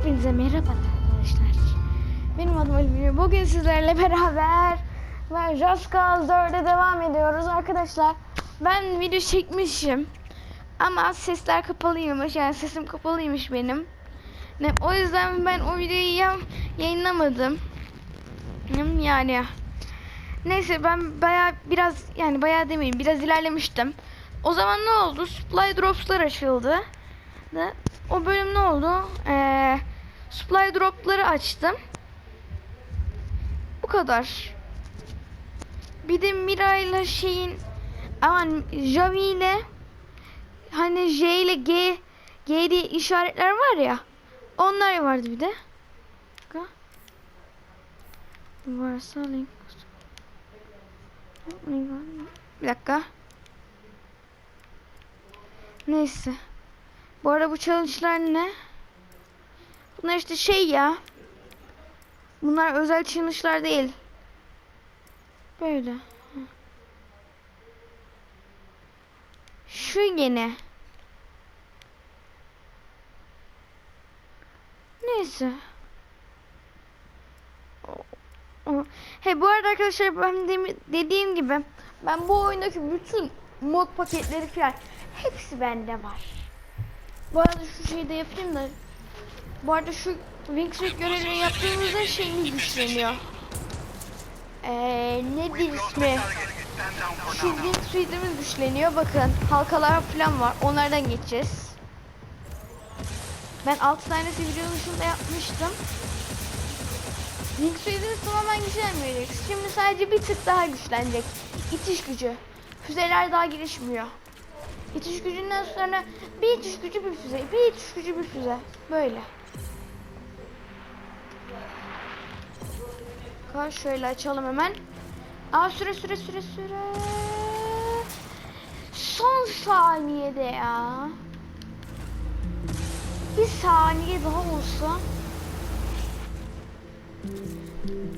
Hepinize merhaba arkadaşlar. Benim adım Ali. Bugün sizlerle beraber ve Just Cause 4'e devam ediyoruz arkadaşlar. Ben video çekmişim. Ama sesler kapalıymış. Yani sesim kapalıymış benim. O yüzden ben o videoyu ya, yayınlamadım. Yani neyse ben baya biraz yani baya demeyeyim biraz ilerlemiştim. O zaman ne oldu? Supply drops'lar açıldı. O bölüm ne oldu? Ee, supply drop'ları açtım. Bu kadar. Bir de Mira ile şeyin aman Javi ile hani J ile G G diye işaretler var ya. Onlar vardı bir de. Varsa link. Bir dakika. Neyse. Bu arada bu challenge'lar ne? Bunlar işte şey ya. Bunlar özel challenge'lar değil. Böyle. Şu yine. Neyse. He bu arada arkadaşlar ben dediğim gibi ben bu oyundaki bütün mod paketleri falan hepsi bende var. Bu arada şu şeyi de yapayım da bu arada şu Wingsuit görevini yaptığımızda şeyimiz güçleniyor. Ee, nedir ismi? Şu Wingsuit'imiz güçleniyor. Bakın halkalar falan var. Onlardan geçeceğiz. Ben 6 tanesi videonun dışında yapmıştım. Wingsuit'imiz tamamen güçlenmeyecek. Şimdi sadece bir tık daha güçlenecek. İtiş gücü. Füzeler daha gelişmiyor. İtiş gücünden sonra bir itiş gücü bir füze, bir itiş gücü bir füze. Böyle. Ka şöyle açalım hemen. Aa süre süre süre süre. Son saniyede ya. Bir saniye daha olsa.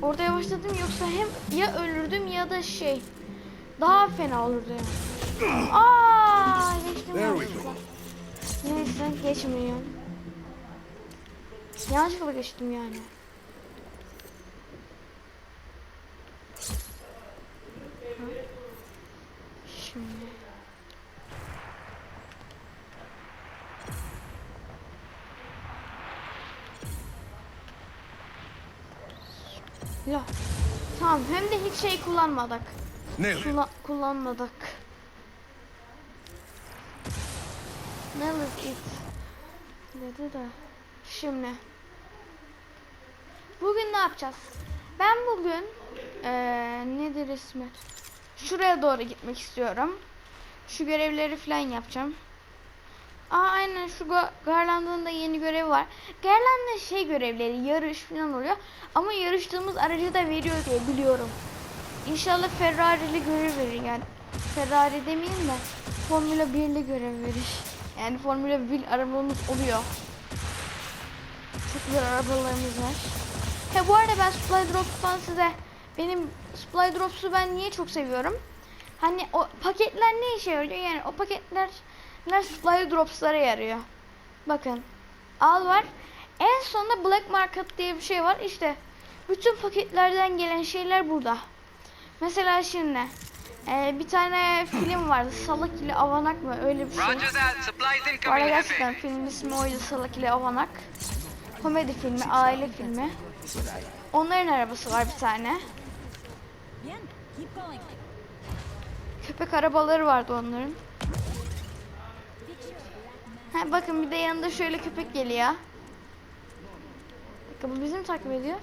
Orada yavaşladım yoksa hem ya ölürdüm ya da şey. Daha fena olurdu yani. Aa, geçtim yanlışlıkla. Neyse geçmiyor. Yanlışlıkla geçtim yani. Şimdi. Ya. Tamam hem de hiç şey kullanmadık. İt. Kula- kullanmadık. Nailed it. Dedi de. Şimdi. Bugün ne yapacağız? Ben bugün eee nedir ismi? Şuraya doğru gitmek istiyorum. Şu görevleri falan yapacağım. Aa aynen şu Ga- Garland'ın da yeni görevi var. Garland'ın şey görevleri yarış falan oluyor. Ama yarıştığımız aracı da veriyor diye biliyorum. İnşallah Ferrari'li görev verir yani. Ferrari demeyeyim de Formula 1'li görev verir. Yani Formula 1 arabamız oluyor. Çok güzel arabalarımız var. He bu arada ben Supply Drops'tan size benim Supply Drops'u ben niye çok seviyorum? Hani o paketler ne işe yarıyor? Yani o paketler Supply Drops'lara yarıyor. Bakın. Al var. En sonunda Black Market diye bir şey var. İşte bütün paketlerden gelen şeyler burada. Mesela şimdi e, bir tane film vardı. Salak ile Avanak mı? Öyle bir şey. Bu arada gerçekten heavy. film ismi oydu Salak ile Avanak. Komedi filmi, aile filmi. Onların arabası var bir tane. Köpek arabaları vardı onların. Ha, bakın bir de yanında şöyle köpek geliyor. Bakın bu bizi mi takip ediyor?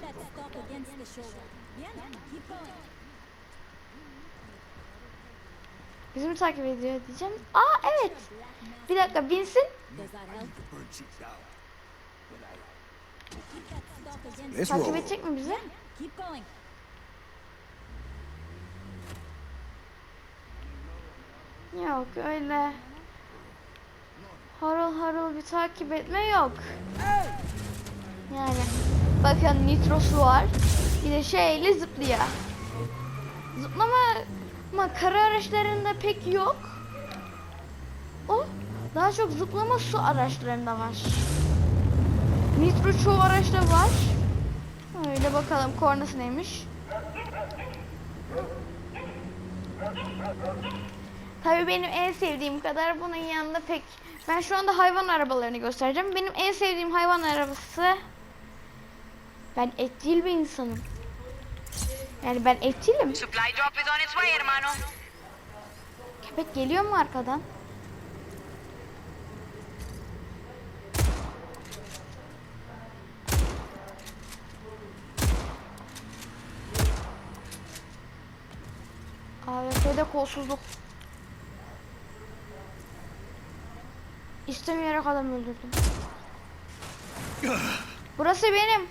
Bizi mi takip ediyor diyeceğim. Aa evet. Bir dakika binsin. Takip edecek mi bizi? Yok öyle. Harıl harıl bir takip etme yok. Yani bakın nitrosu var. Bir de şeyle zıplıyor. Zıplama ama kara araçlarında pek yok. O daha çok zıplama su araçlarında var. Nitro çoğu araçta var. Öyle bakalım kornası neymiş. Tabii benim en sevdiğim kadar bunun yanında pek... Ben şu anda hayvan arabalarını göstereceğim. Benim en sevdiğim hayvan arabası... Ben etçil bir insanım. Yani ben etçilim. Supply drop is on its way, hermano. Köpek geliyor mu arkadan? AWP'de kolsuzluk. İstemeyerek adam öldürdüm. Burası benim.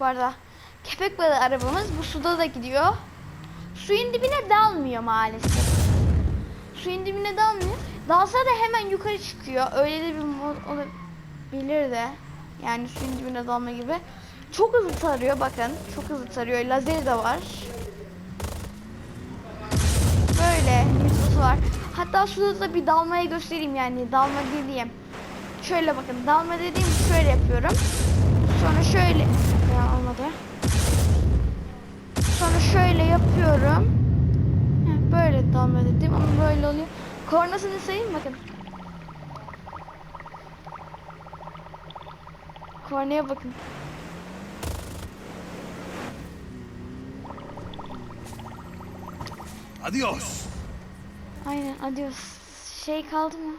Bu arada köpek balığı arabamız bu suda da gidiyor. Suyun dibine dalmıyor maalesef suyun dibine dalmıyor. Dalsa da hemen yukarı çıkıyor. Öyle de bir mod olabilir de. Yani suyun dibine dalma gibi. Çok hızlı tarıyor bakın. Çok hızlı tarıyor. Lazeri de var. Böyle nitrosu var. Hatta suda da bir dalmayı göstereyim yani. Dalma dediğim. Şöyle bakın. Dalma dediğim şöyle yapıyorum. Sonra şöyle. Ya olmadı. Sonra şöyle yapıyorum. Böyle dalma dedim ama böyle oluyor. Kornasını sayayım bakın. Kornaya bakın. Adiós. Aynen adios. Şey kaldı mı?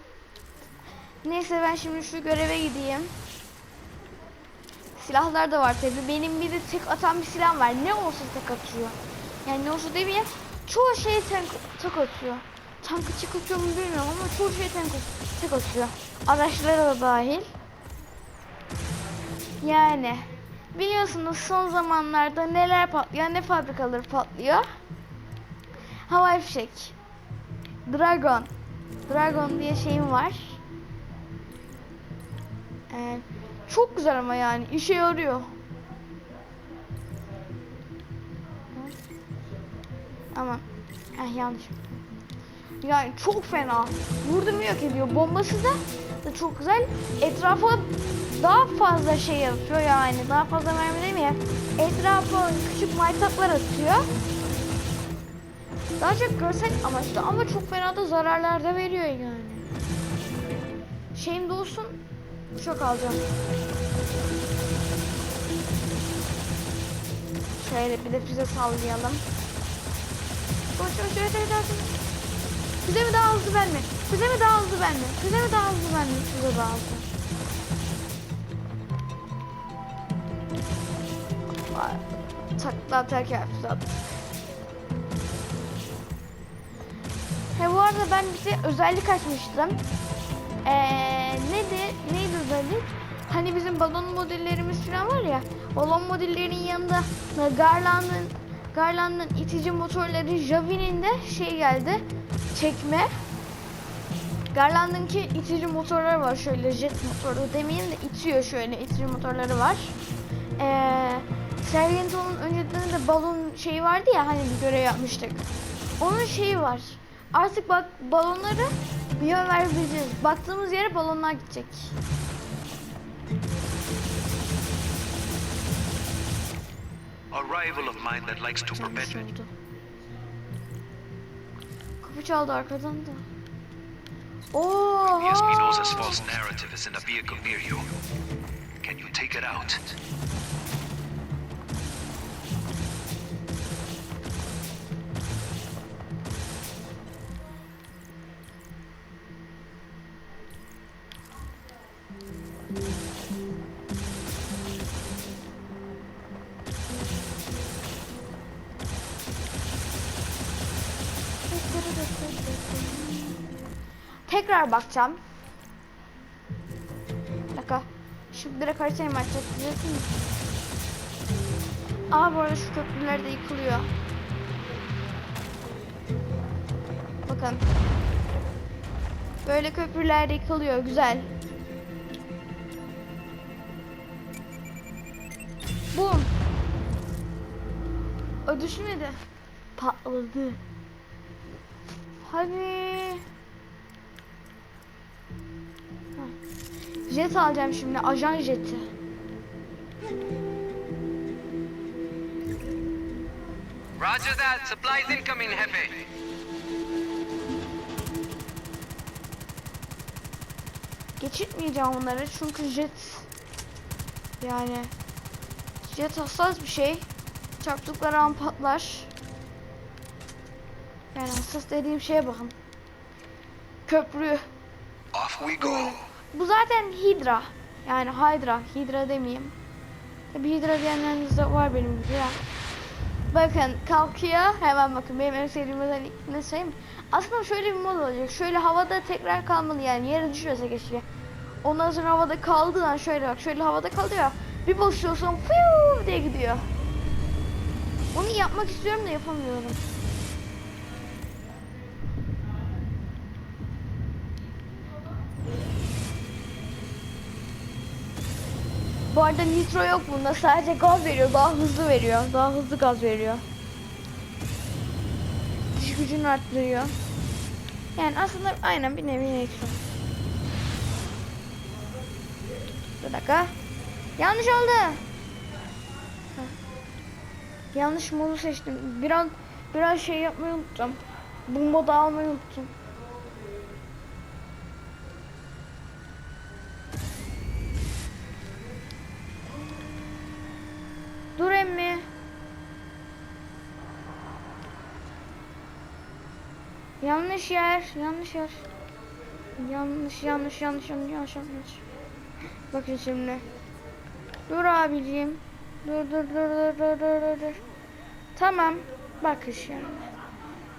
Neyse ben şimdi şu göreve gideyim. Silahlar da var tabi. Benim bir de tek atan bir silah var. Ne olsa tek atıyor. Yani ne olsa demeyeyim. Çoğu şeye tek, tek atıyor. Tankı tek atıyor mu bilmiyorum ama çoğu şeye tek, tek atıyor. Araçlara da dahil. Yani biliyorsunuz son zamanlarda neler patlıyor, ne fabrikaları patlıyor. Havai fişek. Dragon. Dragon diye şeyim var. Ee, çok güzel ama yani işe yarıyor. Aman. Eh yanlış. Yani çok fena. Vurdum yok ediyor. Bombası da, da çok güzel. Etrafa daha fazla şey yapıyor yani. Daha fazla mermi demeyeyim. Etrafa küçük maytaplar atıyor. Daha çok görsel amaçlı ama çok fena da zararlar da veriyor yani. Şeyim de olsun uçak alacağım. Şöyle bir de füze sallayalım. Koş koş evet evet evet. Füze mi daha hızlı ben mi? Füze mi daha hızlı ben mi? Füze mi daha hızlı ben mi? Füze daha hızlı. Takla atarken füze. He bu arada ben bir şey özellik açmıştım. Ee, neydi? Neydi özellik? Hani bizim balon modellerimiz falan var ya. Balon modellerinin yanında Garland'ın Garland'ın itici motorları Javin'in de şey geldi. Çekme. Garland'ınki itici motorları var şöyle jet motoru demeyin de itiyor şöyle itici motorları var. Ee, Sergento'nun önceden de balon şeyi vardı ya hani bir görev yapmıştık. Onun şeyi var. Artık bak balonları bir yön verebileceğiz. Baktığımız yere balonlar gidecek. A rival of mine that likes to perpetuate. Kapı çaldı arkadan da. Oo. Espinosa's false narrative is in a vehicle near you. Can you take it out? Tekrar bakacağım. Bir dakika. Şu direkt haritayı açacak? Biliyorsun mu? Aa bu arada şu köprüler de yıkılıyor. Bakın. Böyle köprüler de yıkılıyor. Güzel. Bum. O düşmedi. Patladı. Hadi. Jet alacağım şimdi. Ajan jeti. Roger that. Supplies incoming, Hefe. Geçirtmeyeceğim onları çünkü jet yani jet hassas bir şey. Çarptıkları an patlar. Yani hassas dediğim şeye bakın. Köprü. Off we go. Bu zaten Hydra. Yani Hydra. Hydra demeyeyim. Tabi Hydra diyenleriniz de var benim gibi ya. Bakın kalkıyor. Hemen bakın benim en sevdiğim özellik ne söyleyeyim? Aslında şöyle bir mod olacak. Şöyle havada tekrar kalmalı yani yere düşüyorsa keşke. Ondan sonra havada kaldığı an şöyle bak. Şöyle havada kalıyor. Bir basıyorsun fiu diye gidiyor. Onu yapmak istiyorum da yapamıyorum. Bu arada nitro yok bunda. Sadece gaz veriyor. Daha hızlı veriyor. Daha hızlı gaz veriyor. Dış gücünü arttırıyor. Yani aslında aynen bir nevi nitro. Bir dakika. Yanlış oldu. Yanlış modu seçtim. Biraz biraz şey yapmayı unuttum. Bu modu almayı unuttum. Dur emmi. Yanlış yer, yanlış yer. Yanlış, yanlış, yanlış, yanlış, yanlış, yanlış. Bakın şimdi. Dur abiciğim. Dur, dur, dur, dur, dur, dur, dur. Tamam. Bakın şimdi.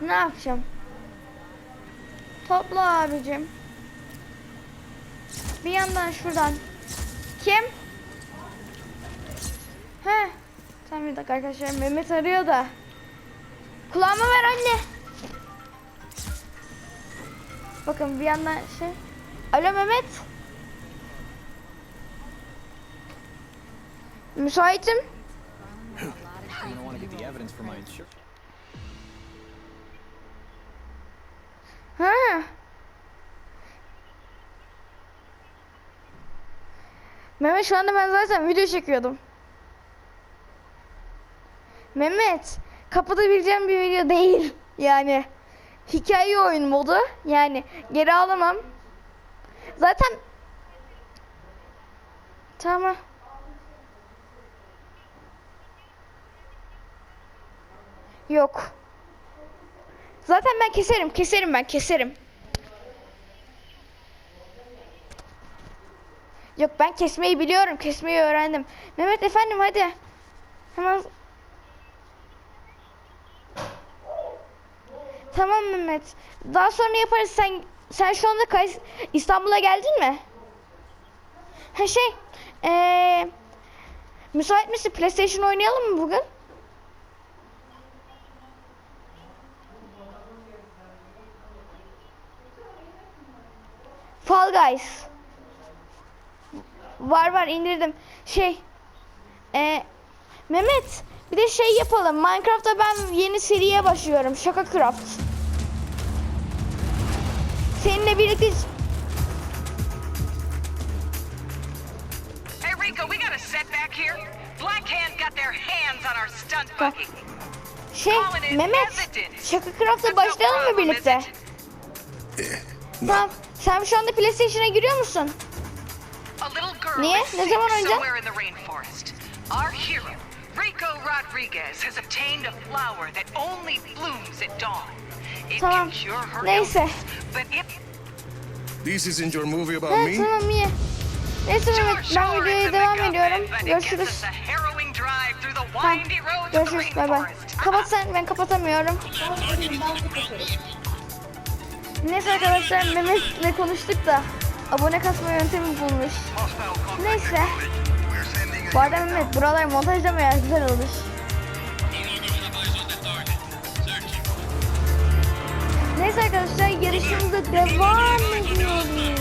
Ne yapacağım? Topla abicim. Bir yandan şuradan. Kim? He. Tamam bir dakika arkadaşlar Mehmet arıyor da. Kulağıma ver anne. Bakın bir yandan şey. Alo Mehmet. Müsaitim. Ha. Mehmet şu anda ben zaten video çekiyordum. Mehmet kapatabileceğim bir video değil. Yani hikaye oyun modu. Yani geri alamam. Zaten Tamam. Yok. Zaten ben keserim, keserim ben, keserim. Yok ben kesmeyi biliyorum, kesmeyi öğrendim. Mehmet efendim hadi. Hemen. Tamam Mehmet. Daha sonra yaparız. Sen sen şu anda İstanbul'a geldin mi? Ha şey, ee, müsait misin? PlayStation oynayalım mı bugün? Fall Guys. Var var indirdim. Şey, ee, Mehmet bir de şey yapalım. Minecraft'ta ben yeni seriye başlıyorum. Şaka Craft. Seninle birlikte Hey, Rico, we got a setback here. Black Hand got their hands on our stunt buggy. şey Mehmet Şaka Craft'a başlayalım mı birlikte? Tamam. Sen şu anda PlayStation'a giriyor musun? Niye? Ne zaman. Our hero, Rico Rodriguez, has obtained a flower that only blooms at dawn. It Tamam. can cure her Neyse. illness, but if This isn't your movie about Ha, me? tamam iyi. Neyse Mehmet ben videoya devam ediyorum. Görüşürüz. Tamam. Görüşürüz. Bay bay. Kapat sen ben kapatamıyorum. Neyse arkadaşlar Mehmet'le konuştuk da abone kasma yöntemi bulmuş. Neyse. Bu arada Mehmet buralar montajlama ya güzel olur. Neyse arkadaşlar yarışımıza devam ediyoruz.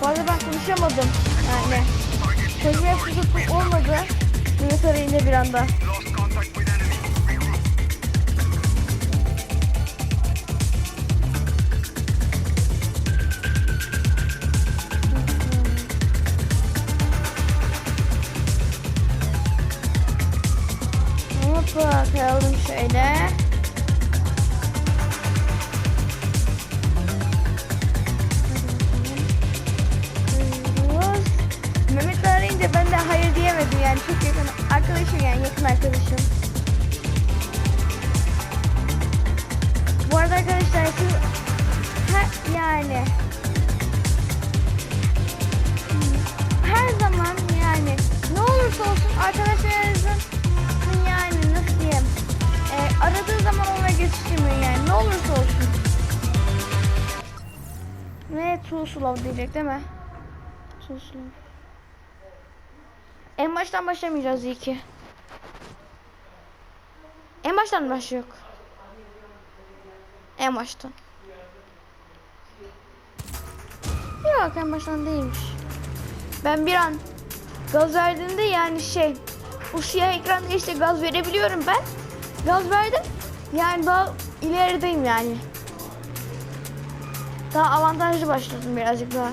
Bu arada ben konuşamadım. Yani konuşmaya fırsatım olmadı. Mehmet arayınca bir anda. Arkadaşım yani yakın arkadaşım. Bu arada arkadaşlar siz ha, yani her zaman yani ne olursa olsun arkadaşlarınızın yani nasıl diyeyim e, aradığı zaman ona geçiştirmeyin yani ne olursa olsun. Ve too slow diyecek değil mi? Too slow. Baştan başlamayacağız iyi ki. En baştan başlıyor. En baştan. Yok en baştan değilmiş. Ben bir an gaz verdiğimde yani şey bu siyah ekranda işte gaz verebiliyorum ben. Gaz verdim. Yani daha ilerideyim yani. Daha avantajlı başladım birazcık daha.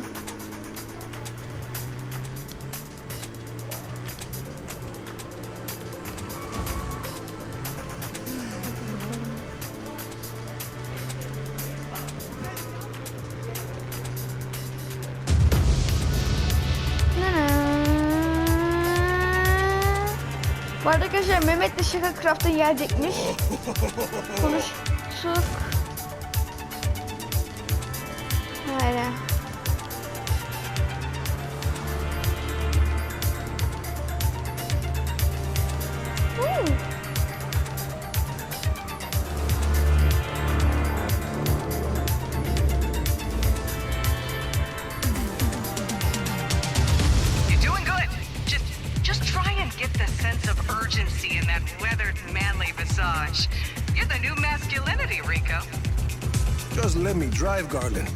Bu arada arkadaşlar Mehmet de Şaka Craft'a gelecekmiş. Konuştuk. Öyle. Visage. You're the new masculinity, Rico. Just let me drive, Garland.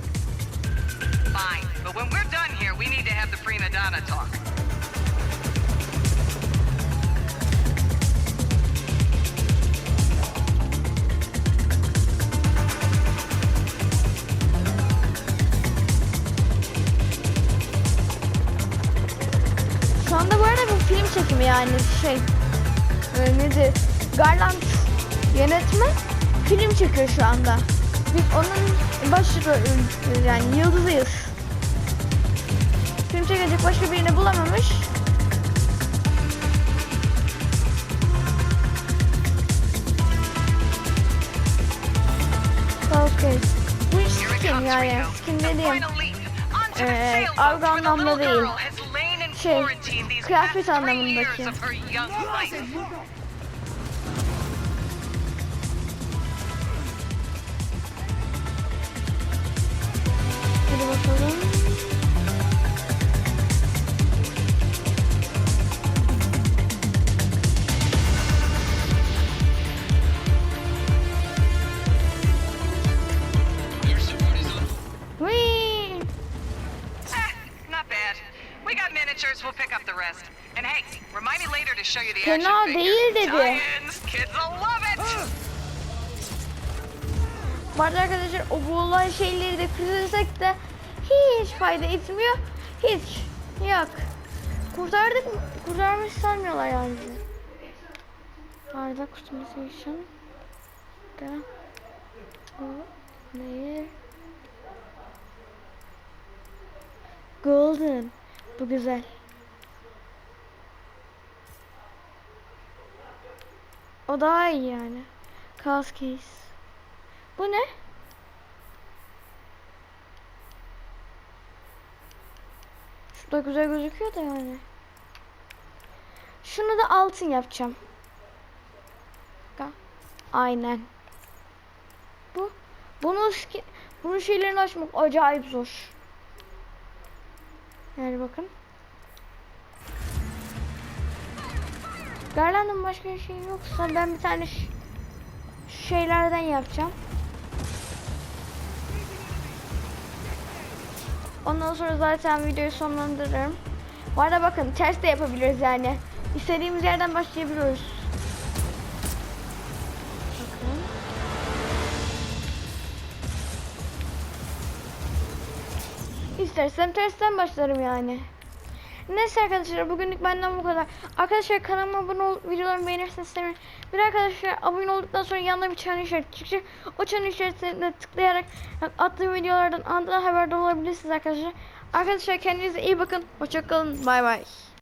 Fine, but when we're done here, we need to have the prima donna talk. Şu anda bu arada bu film çekimi yani şey nedir? Garland yönetmen film çekiyor şu anda. Biz onun başrol yani yıldızıyız. Film çekecek başka birini bulamamış. Okay. Bu skin yani. Skin dediğim. Ee, the anlamda değil. Şey, kıyafet anlamındaki. You the Fena action figure. değil dedi. Bu arada arkadaşlar o boğulan şeyleri de kırırsak da hiç fayda etmiyor. Hiç. Yok. Kurtardık mı? Kurtarmış sanmıyorlar yani. Arda customization. Da. O değil. Golden. Bu güzel. O daha iyi yani. Case. Bu ne? Şurada güzel gözüküyor da yani. Şunu da altın yapacağım. Aynen. Bu. Bunu bunun şeylerini açmak acayip zor. Yani bakın. Garland'ın başka bir şey yoksa ben bir tane şeylerden yapacağım. Ondan sonra zaten videoyu sonlandırırım. Bu arada bakın ters de yapabiliriz yani. İstediğimiz yerden başlayabiliyoruz. Bakın. İstersem tersten başlarım yani. Neyse arkadaşlar bugünlük benden bu kadar. Arkadaşlar kanalıma abone ol, videolarımı beğenirseniz sevinirim. Bir arkadaşlar abone olduktan sonra yanına bir çan işareti çıkacak. O çan işaretine tıklayarak attığım videolardan anında haberdar olabilirsiniz arkadaşlar. Arkadaşlar kendinize iyi bakın. Hoşçakalın. Bay bay.